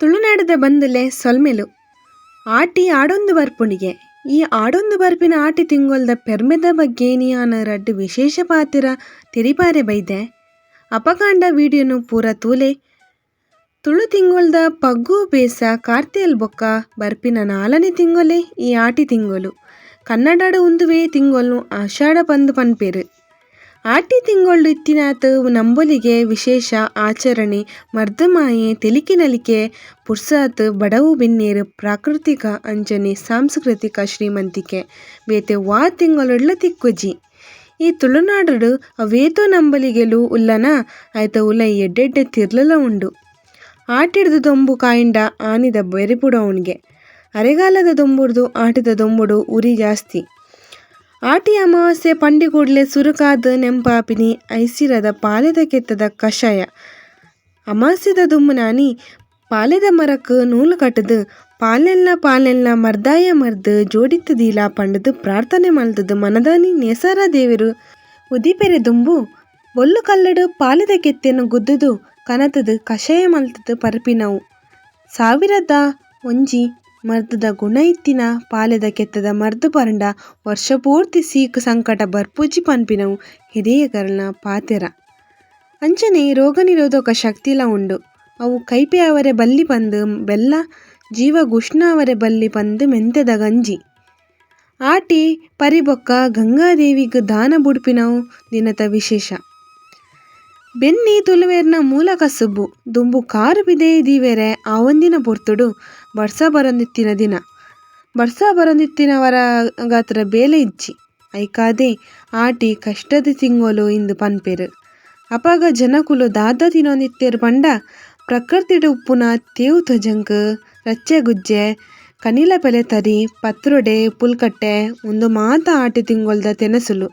ತುಳುನಾಡದ ಬಂದಲೆ ಸೊಲ್ಮೆಲು. ಆಟಿ ಆಡೊಂದು ಬರ್ಪುಣಿಗೆ. ಈ ಆಡೊಂದು ಬರ್ಪಿನ ಆಟಿ ತಿಂಗೊಲ್ದ ಪೆರ್ಮೆದ ಬಗ್ಗೆ ನೀಯಾನ ರಡ್ಡ್ ವಿಶೇಷ ಪಾತ್ರ ತಿರಿಪಾರೆ ಬೈದೆ. ಅಪಕಾಂಡ ವಿಡಿಯೋನು ಪೂರ ತೂಲೆ. ತುಳು ತಿಂಗೊಲ್ದ ಪಗ್ಗು ಬೇಸ ಕಾರ್ತಿಯಲ್ ಬೊಕ್ಕ ಬರ್ಪಿನ ನಾಲನೆ ತಿಂಗೊಲೆ ಈ ಆಟಿ ತಿಂಗೊಲು. ಕನ್ನಡಡ ಉಂದುವೆ ತಿಂಗೊಲ್ನು ಆಷಾಢ ಪಂದು ಪನ್ಪೆರ್. ಆಟಿ ತಿಂಗಳು ಇತ್ತಿನಾತ್ ನಂಬೊಲಿಗೆ ವಿಶೇಷ ಆಚರಣೆ, ಮರ್ದಮಾಯೆ, ತೆಲಿಕಿನಲಿಕೆ, ಪುರ್ಸಾತ್, ಬಡವು ಬಿನ್ನೇರು, ಪ್ರಾಕೃತಿಕ ಅಂಜನೆ, ಸಾಂಸ್ಕೃತಿಕ ಶ್ರೀಮಂತಿಕೆ, ಬೇತೆ ವಾ ತಿಂಗಳುಡ್ಲ ತಿಕ್ಕುಜಿ. ಈ ತುಳುನಾಡುಡು ಅವೇತೋ ನಂಬಲಿಗೆಲು ಉಲ್ಲನ, ಆಯ್ತ ಉಲ ಎಡ್ಡೆಡ್ಡೆ ತಿರ್ಲಲ ಉಂಡು. ಆಟಿಡ್ದು ದೊಂಬು ಕಾಯಿಂಡ ಆನಿದ ಬೆರಿಪುಡ ಅವನಿಗೆ. ಅರೆಗಾಲದ ದೊಂಬುಡ್ದು ಆಟಿದ ದೊಂಬುಡು ಉರಿ ಜಾಸ್ತಿ. ಆಟಿ ಅಮಾವಾಸ್ಯೆ ಪಂಡಿ ಕೂಡಲೇ ಸುರುಕಾದ ನೆಂಪಾಪಿನಿ ಐಸಿರದ ಪಾಲೆದ ಕೆತ್ತದ ಕಷಾಯ. ಅಮಾಸ್ಯದ ದುಮ್ಮನಾನಿ ಪಾಲೆದ ಮರಕ್ ನೂಲು ಕಟ್ಟದು, ಪಾಲೆಲ್ಲ ಪಾಲೆಲ್ಲ ಮರ್ದಾಯ ಮರ್ದ್ ಜೋಡಿತ್ತು ದೀಲ ಪಂಡದು ಪ್ರಾರ್ಥನೆ ಮಲ್ತದು ಮನದಾನಿ ನೇಸಾರ ದೇವರು. ಉದಿಪೆರೆ ದುಂಬು ಒಲ್ಲು ಕಲ್ಲಡು ಪಾಲೆದ ಕೆತ್ತೆಯನ್ನು ಗುದ್ದುದು ಕನತದು ಕಷಾಯ ಮಲ್ತದು ಪರಪಿನವು. ಸಾವಿರದ ಒಂಜಿ ಮರ್ದದ ಗುಣ ಇತ್ತಿನ ಪಾಲೆದ ಕೆತ್ತದ ಮರ್ದು ಪರಂಡ ವರ್ಷ ಪೂರ್ತಿ ಸೀಕ್ ಸಂಕಟ ಬರ್ಪುಜಿ ಪನ್ಪಿನವು ಹಿರಿಯಗರನ ಪಾತೆರ. ಅಂಚನೆ ರೋಗ ನಿರೋಧಕ ಶಕ್ತಿಲ ಉಂಡು. ಅವು ಕೈಪೆ ಅವರೆ ಬಲ್ಲಿ ಪಂದು ಬೆಲ್ಲ, ಜೀವ ಗುಷ್ಣ ಅವರೆ ಬಲ್ಲಿ ಪಂದು ಮೆಂತೆದ ಗಂಜಿ. ಆಟಿ ಪರಿಬೊಕ್ಕ ಗಂಗಾದೇವಿಗ್ ದಾನ ಬುಡ್ಪಿನವು ದಿನದ ವಿಶೇಷ. ಬೆನ್ನಿ ತುಳುವೆರ್ನ ಮೂಲ ಕಸುಬು, ದುಂಬು ಕಾರು ಬಿದೆ ದೀವೆರೆ ಆವೊಂದಿನ ಪೊರ್ತುಡು. ಬರ್ಸ ಬರೊಂದಿತ್ತಿನ ದಿನ. ಬರ್ಸ ಬರೊಂದಿತ್ತಿನವರ ಗಾತ್ರ ಬೇಲೆ ಇಜ್ಜಿ. ಐಕಾದೆ ಆಟಿ ಕಷ್ಟದ ತಿಂಗೊಲು ಇಂದು ಪನ್ಪೆರ್. ಅಪಗ ಜನಕುಲು ದಾದ ತಿನೊಂದಿತ್ತೆರ್ ಪಂಡ, ಪ್ರಕೃತಿಡ್ ಉಪ್ಪುನ ತೇವು ತಜಂಕ ರಚ್ಚೆ ಗುಜ್ಜೆ, ಕನಿಲ ಪೆಲೆ ತರಿ, ಪತ್ರೊಡೆ, ಪುಲ್ಕಟ್ಟೆ, ಉಂದು ಮಾತ ಆಟಿ ತಿಂಗೋಲ್ದ ತೆನಸುಲು.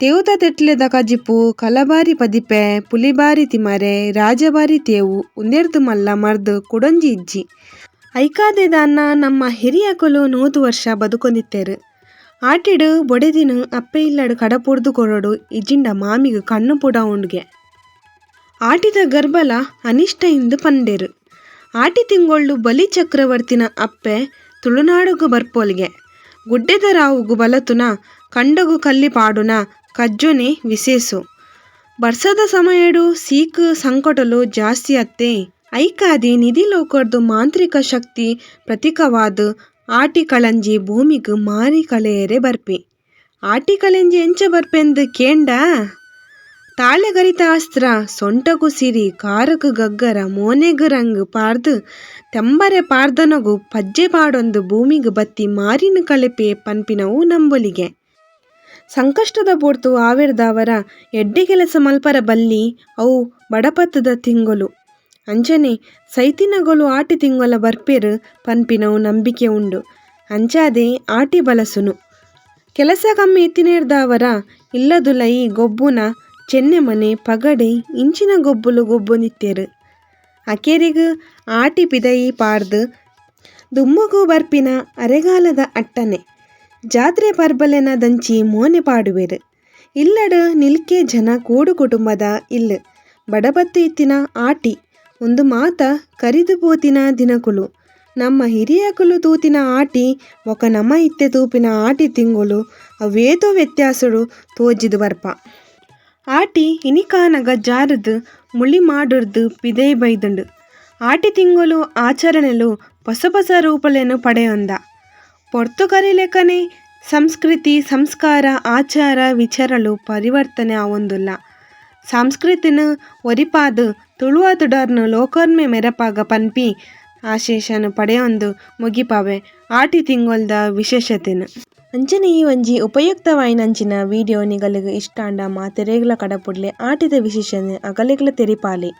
ತೇವುತ ತೆಟ್ಲೆದ ಕಜಿಪು, ಕಲಬಾರಿ ಪದಿಪೆ, ಪುಲಿಬಾರಿ ತಿಮರೆ, ರಾಜಬಾರಿ ತೇವು, ಉಂದೆರ್ದು ಮಲ್ಲ ಮರ್ದು ಕುಡೊಂಜಿ ಇಜ್ಜಿ. ದಾನ್ನ ನಮ್ಮ ಹಿರಿಯಕುಲು ನೂತು ವರ್ಷ ಬದುಕೊಂದಿತ್ತೆರ್ ಆಟಿಡ್ ಬೊಡೆದಿನ ಅಪ್ಪೆ ಇಲ್ಲಡು ಕಡಪುಡ್ದು ಕೊರೊಡು ಇಜಿಂಡ ಮಾಮಿಗ್ ಕಣ್ಣು ಪುಡ ಉಂಡ್ಗೆ. ಆಟಿದ ಗರ್ಭಲ ಅನಿಷ್ಟ ಇಂದು ಪಂಡೆರ್. ಆಟಿ ತಿಂಗೊಳ್ಳು ಬಲಿ ಚಕ್ರವರ್ತಿನ ಅಪ್ಪೆ ತುಳುನಾಡುಗು ಬರ್ಪೋಲ್ಗೆ. ಗುಡ್ಡೆದ ರಾವುಗು ಬಲತುನ ಕಂಡಗು ಕಲ್ಲಿ ಪಾಡುನ ಕಜ್ಜೊನೆ ವಿಶೇಷು ಬರ್ಸದ ಸಮಯಡು ಸೀಕು ಸಂಕಟಲು ಜಾಸ್ತಿ ಅತ್ತೆ ಐಕಾದಿ ನಿಧಿ ಲೋಕರ್ದು ಮಾಂತ್ರಿಕ ಶಕ್ತಿ ಪ್ರತೀಕವಾದ್ ಆಟಿ ಕಳಂಜಿ ಭೂಮಿಗ್ ಮಾರಿ ಕಳೆಯರೆ ಬರ್ಪೆ. ಆಟಿ ಕಳಂಜಿ ಎಂಚ ಬರ್ಪೆಂದ್ ಕೇಂಡ? ತಾಳೆಗರಿತ ಅಸ್ತ್ರ ಸೊಂಟಗು ಸಿರಿ ಕಾರಕು ಗಗ್ಗರ ಮೋನೆಗ್ ರಂಗ್ ಪಾರ್ದ್ ತೆಂಬರೆ ಪಾರ್ದನಗು ಪಜ್ಜೆ ಪಾಡೊಂದು ಭೂಮಿಗ್ ಬತ್ತಿ ಮಾರಿನ ಕಳೆಪೆ ಪನ್ಪಿನವು ನಂಬೊಲಿಗೆ. ಸಂಕಷ್ಟದ ಪೋರ್ತು ಅವರ ಎಡ್ಡೆ ಕೆಲಸ ಮಲ್ಪರ ಬಲ್ಲಿ ಅವು ಬಡಪತ್ತದ ತಿಂಗೊಲು. ಅಂಚನೆ ಸೈತಿನಗೊಲು ಆಟಿ ತಿಂಗೊಲ ಬರ್ಪೆರ್ ಪನ್ಪಿನವು ನಂಬಿಕೆ ಉಂಡು. ಅಂಚಾದೆ ಆಟಿ ಬಲಸುನು. ಕೆಲಸ ಕಮ್ಮಿ ಇತ್ತಿನೇರ್ದಾವರ ಇಲ್ಲದುಲೈ ಗೊಬ್ಬುನ ಚೆನ್ನೆಮನೆ ಪಗಡೆ ಇಂಚಿನ ಗೊಬ್ಬುಲು ಗೊಬ್ಬೊಂದಿತ್ತೆರ್ ಅಕೆರಿಗ್ ಆಟಿ ಪಿದಯಿ ಪಾರ್ದ್ ದುಮ್ಮುಗು ಬರ್ಪಿನ ಅರೆಗಾಲದ ಅಟ್ಟನೆ. ಜಾತ್ರೆ ಪರ್ಬಲೆನ ದಂಚಿ ಮೋನೆ ಪಾಡುವೆರು. ಇಲ್ಲಡ ನಿಲ್ಕೆ ಜನ ಕೂಡು ಕುಟುಂಬದ ಇಲ್ಲ. ಬಡಬತ್ತು ಇತ್ತಿನ ಆಟಿ ಒಂದು ಮಾತ ಕರಿದು ಪೋತಿನ ದಿನಕುಲು. ನಮ್ಮ ಹಿರಿಯಕುಲು ತೂತಿನ ಆಟಿ, ಒಕ ನಮ ಇತ್ತೆ ತೂಪಿನ ಆಟಿ ತಿಂಗಳು ಅವೇತೋ ವ್ಯತ್ಯಾಸಡು ತೋಜಿದು ಬರ್ಪ ಆಟಿ ಇನಿಕಾನಗ ಜಾರದು, ಮುಳಿ ಮಾಡುರ್ದು ಪಿದೇ ಬೈದುಂಡು. ಆಟಿ ತಿಂಗಳು ಆಚರಣೆಲು ಹೊಸ ಹೊಸ ರೂಪಲೆನ್ ಪಡೆಯೊಂದ. ಪೊರ್ತುಗರಿ ಸಂಸ್ಕೃತಿ, ಸಂಸ್ಕಾರ, ಆಚಾರ, ವಿಚಾರಲು ಪರಿವರ್ತನೆ ಆವೊಂದುಲ್ಲ ಸಂಸ್ಕೃತಿನ್ ಒರಿಪಾದ್ ತುಳುವತುಡರ್ನ ಲೋಕರ್ಮೆ ಮೆರಪಾಗ ಪನ್ಪಿ ಆಶೇಷನ್ ಪಡೆಯೊಂದು ಮುಗಿಪಾವೆ. ಆಟಿ ತಿಂಗೊಲ್ದ ವಿಶೇಷತೆನ್. ಅಂಚನೆ ಈ ಒಂಜಿ ಉಪಯುಕ್ತವಾಯಿನಂಚಿನ ವಿಡಿಯೋ ನಿಗಲಿಗ್ ಇಷ್ಟ ಇಷ್ಟಾಂಡ ಮಾತೆರೆಗ್ಲ ಕಡಪುಡ್ಲೆ ಆಟಿದ ವಿಶೇಷ ಅಗಲೆಗ್ಲ ತೆರಿಪಾಲೆ.